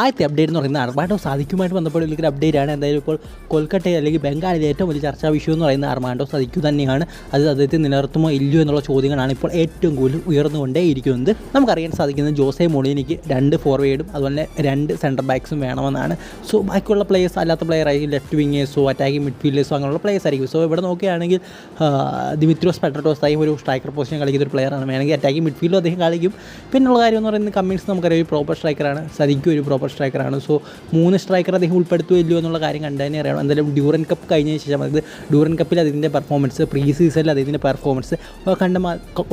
ആദ്യത്തെ അപ്ഡേറ്റ് എന്ന് പറയുന്നത് അർമാണ്ടോ സാധിക്കുമായിട്ട് ബന്ധപ്പെട്ട വലിയൊരു അപ്ഡേറ്റ് ആണ്. എന്തായാലും ഇപ്പോൾ കൊൽക്കട്ടയിൽ അല്ലെങ്കിൽ ബംഗാളിലെ ഏറ്റവും വലിയ ചർച്ചാ വിഷയം എന്ന് പറയുന്നത് അർമാണ്ടോ സാധിക്കു തന്നെയാണ്. അത് അദ്ദേഹത്തെ നിലനിർത്തുമോ ഇല്ലയോ എന്നുള്ള ചോദ്യങ്ങളാണ് ഇപ്പോൾ ഏറ്റവും കൂടുതൽ ഉയർന്നുകൊണ്ടേ ഇരിക്കുന്നത് നമുക്കറിയാൻ സാധിക്കുന്നത് ജോസെ മൊളീനിക്ക് രണ്ട് ഫോർവേഡും അതുപോലെ രണ്ട് സെന്റർ ബാക്സും വേണമെന്നാണ്. സോ ബാക്കിയുള്ള പ്ലേയേഴ്സ് അല്ലാത്ത പ്ലെയർ ആയിരിക്കും ലെഫ്റ്റ് വിങ്ങേഴ്സോ അറ്റാക്കിംഗ് മിഡ്ഫീൽഡേഴ്സോ അങ്ങനെയുള്ള പ്ലേയേഴ്സ് ആയിരിക്കും. സോ ഇവിടെ നോക്കുകയാണെങ്കിൽ ദിമിത്രോസ് ആയി ഒരു സ്ട്രൈക്കർ പൊസിഷൻ കളിക്കുന്ന ഒരു പ്ലെയറാണ് വേണമെങ്കിൽ അറ്റാക്കിംഗ് മിഡ്ഫീൽഡും അദ്ദേഹം കളിക്കും. പിന്നെയുള്ള കാര്യം എന്ന് പറയുന്നത് കമ്മിൻസ് നമുക്കറിയാം ഒരു പ്രോപ്പർ സ്ട്രൈക്കറാണ് സദിക്കും ഒരു പ്രോപ്പർ സ്ട്രൈക്കറാണ് സോ മൂന്ന് സ്ട്രൈക്കർ അദ്ദേഹം ഉൾപ്പെടുത്തുമോ ഇല്ലയോ എന്നുള്ള കാര്യം കണ്ടു തന്നെ അറിയണം. എന്തായാലും ഡ്യൂറൻ കപ്പ് കഴിഞ്ഞതിന് ശേഷം അതായത് ഡ്യൂറൻ കപ്പിൽ അതിന്റെ പെർഫോമൻസ് പ്രീ സീസണിൽ അതിന്റെ പെർഫോമൻസ് കണ്ട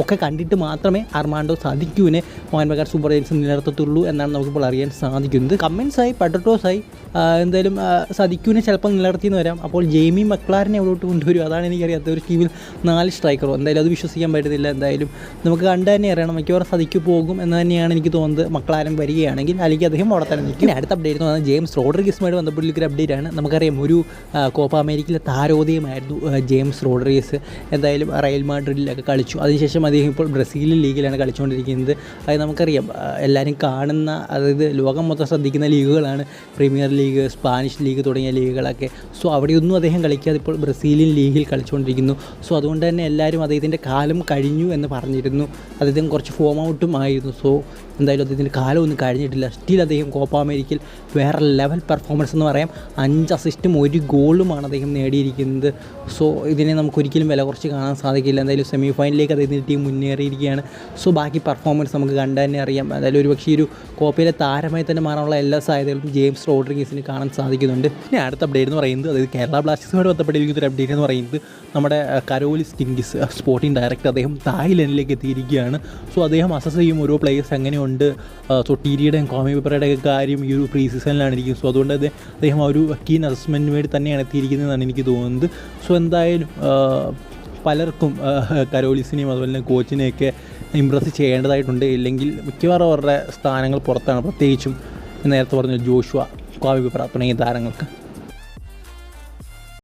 ഒക്കെ കണ്ടിട്ട് മാത്രമേ അർമാണ്ടോ സാധിക്കൂവിനെ മോഹൻ ബഗാർ സൂപ്പർ ജയൻസ് നിലനിർത്തത്തുള്ളൂ എന്നാണ് നമുക്കിപ്പോൾ അറിയാൻ സാധിക്കുന്നത്. കമ്മൻസായി പട്ടട്ടോസായി എന്തായാലും സദിക്കുവിനെ ചിലപ്പോൾ നിലനിർത്തിയെന്ന് വരാം. അപ്പോൾ ജെയ്മി മക്ലാറിനെ എവിടോട്ട് കൊണ്ടുവരും? അതാണ് എനിക്കറിയാത്ത ഒരു ടീമിൽ നാല് സ്ട്രൈക്കറോ എന്തായാലും അത് വിശ്വസിക്കാൻ പറ്റുന്നില്ല. എന്തായാലും നമുക്ക് കണ്ടു തന്നെ അറിയണം മിക്കവാറും സദിക്ക് പോകും എന്ന് തന്നെയാണ് എനിക്ക് തോന്നുന്നത്. മക്ലാരൻ വരികയാണെങ്കിൽ അല്ലെങ്കിൽ അദ്ദേഹം അവിടെ ഇനി അടുത്ത അപ്ഡേറ്റ് എന്ന് പറഞ്ഞാൽ ജെയിംസ് റോഡ്രിഗസുമായിട്ട് ബന്ധപ്പെട്ടുള്ള ഒരു അപ്ഡേറ്റ് ആണ്. നമുക്കറിയാം ഒരു കോപ്പ അമേരിക്കയിലെ താരോദയമായിരുന്നു ജെയിംസ് റോഡ്രിഗസ് എന്തായാലും റയൽ മാഡ്രിഡിലൊക്കെ കളിച്ചു. അതിനുശേഷം അദ്ദേഹം ഇപ്പോൾ ബ്രസീലിയൻ ലീഗിലാണ് കളിച്ചുകൊണ്ടിരിക്കുന്നത്. അത് നമുക്കറിയാം എല്ലാവരും കാണുന്ന അതായത് ലോകം മൊത്തം ശ്രദ്ധിക്കുന്ന ലീഗുകളാണ്. പ്രീമിയർ ലീഗ് സ്പാനിഷ് ലീഗ് തുടങ്ങിയ ലീഗുകളൊക്കെ. സോ അവിടെയൊന്നും അദ്ദേഹം കളിക്കാതെ ഇപ്പോൾ ബ്രസീലിയൻ ലീഗിൽ കളിച്ചുകൊണ്ടിരിക്കുന്നു. സോ അതുകൊണ്ട് തന്നെ എല്ലാവരും അദ്ദേഹത്തിന്റെ കാലം കഴിഞ്ഞു എന്ന് പറഞ്ഞിരുന്നു. അദ്ദേഹം കുറച്ച് ഫോം ഔട്ടും ആയിരുന്നു. സോ എന്തായാലും അദ്ദേഹത്തിന്റെ കാലമൊന്നും കഴിഞ്ഞിട്ടില്ല. സ്റ്റിൽ അദ്ദേഹം കോപ്പ അമേരിക്കയിൽ വേറെ ലെവൽ പെർഫോമൻസ് എന്ന് പറയാം. അഞ്ച് അസിസ്റ്റും ഒരു ഗോളുമാണ് അദ്ദേഹം നേടിയിരിക്കുന്നത്. സോ ഇതിനെ നമുക്ക് ഒരിക്കലും വില കുറച്ച് കാണാൻ സാധിക്കില്ല. എന്തായാലും സെമി ഫൈനലിലേക്ക് അദ്ദേഹത്തിന്റെ ടീം മുന്നേറിയിരിക്കുകയാണ്. സോ ബാക്കി പെർഫോമൻസ് നമുക്ക് കണ്ടു തന്നെ അറിയാം. എന്തായാലും ഒരു പക്ഷേ ഒരു കോപ്പയിലെ താരമായി തന്നെ മാറാനുള്ള എല്ലാ സാധ്യതകളും ജെയിംസ് റോഡ്രിഗസിന് കാണാൻ സാധിക്കുന്നുണ്ട്. ഇനി അടുത്ത അപ്ഡേറ്റ് എന്ന് പറയുന്നത് അതായത് കേരള ബ്ലാസ്റ്റേഴ്സുമായിട്ട് ബന്ധപ്പെട്ടിരിക്കുന്ന ഒരു അപ്ഡേറ്റ് എന്ന് പറയുന്നത് നമ്മുടെ Karolis Karoli Skinkys sporting director അദ്ദേഹം തായ്ലൻഡിലേക്ക് എത്തിയിരിക്കുകയാണ്. സോ അദ്ദേഹം അസസ് ചെയ്യും ഓരോ പ്ലേയേഴ്സ് എങ്ങനെയുണ്ട്. സോ ടീരിയുടെയും കോമി പേപ്പറുടെ ഒക്കെ കാര്യം ഈ ഒരു പ്രീ സീസണിലാണ് ഇരിക്കുന്നത് സോ അതുകൊണ്ട് അത് അദ്ദേഹം ആ ഒരു കീൻ അസസ്മെന്റിന് വേണ്ടി തന്നെയാണ് എത്തിയിരിക്കുന്നതെന്നാണ് എനിക്ക് തോന്നുന്നത്. സോ എന്തായാലും പലർക്കും കരോലിസിനെയും അതുപോലെ തന്നെ കോച്ചിനെയൊക്കെ ഇമ്പ്രസ് ചെയ്യേണ്ടതായിട്ടുണ്ട്. ഇല്ലെങ്കിൽ മിക്കവാറും അവരുടെ സ്ഥാനങ്ങൾ പുറത്താണ്. പ്രത്യേകിച്ചും നേരത്തെ പറഞ്ഞ ജോഷുവ കാവ്യപ്രാർത്ഥന ഈ താരങ്ങൾക്ക്.